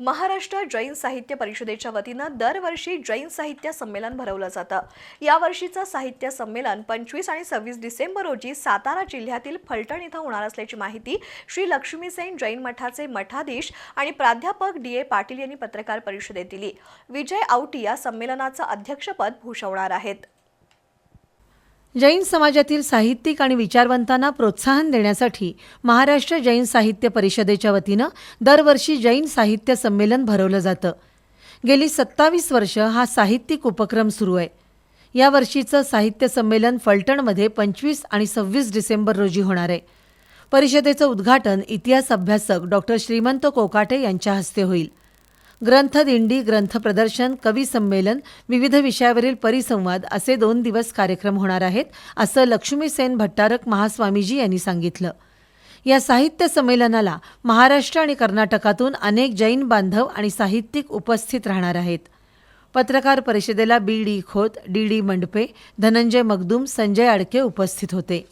महाराष्ट्र जैन साहित्य परिषदेच्या वतीनं दरवर्षी जैन साहित्य संमेलन भरवलं जातं. यावर्षीचं साहित्य संमेलन पंचवीस आणि सव्वीस डिसेंबर रोजी सातारा जिल्ह्यातील फलटण इथं होणार असल्याची माहिती श्री लक्ष्मीसेन जैन मठाचे मठाधीश आणि प्राध्यापक डी ए पाटील यांनी पत्रकार परिषदेत दिली. विजय औटी या संमेलनाचं अध्यक्षपद भूषवणार आहेत. जैन समाजातील साहित्यिक आणि विचारवंतांना प्रोत्साहन देण्यासाठी महाराष्ट्र जैन साहित्य परिषदेच्या वतीनं दरवर्षी जैन साहित्य संमेलन भरवलं जातं. गेली सत्तावीस वर्ष हा साहित्यिक उपक्रम सुरू आहे. या वर्षीचं साहित्य संमेलन फलटणमध्ये पंचवीस आणि सव्वीस डिसेंबर रोजी होणार आहे. परिषदेचं उद्घाटन इतिहास अभ्यासक डॉक्टर श्रीमंत कोकाटे यांच्या हस्ते होईल. ग्रंथदिंडी ग्रंथ प्रदर्शन कवी संमेलन विविध विषयावरील परिसंवाद असे दोन दिवस कार्यक्रम होणार आहेत असं लक्ष्मीसेन भट्टारक महास्वामीजी यांनी सांगितलं. या साहित्य संमेलनाला महाराष्ट्र आणि कर्नाटकातून अनेक जैन बांधव आणि साहित्यिक उपस्थित राहणार आहेत. पत्रकार परिषदेला B D Khot D D Mandape Dhananjay Magdum Sanjay Adke उपस्थित होते.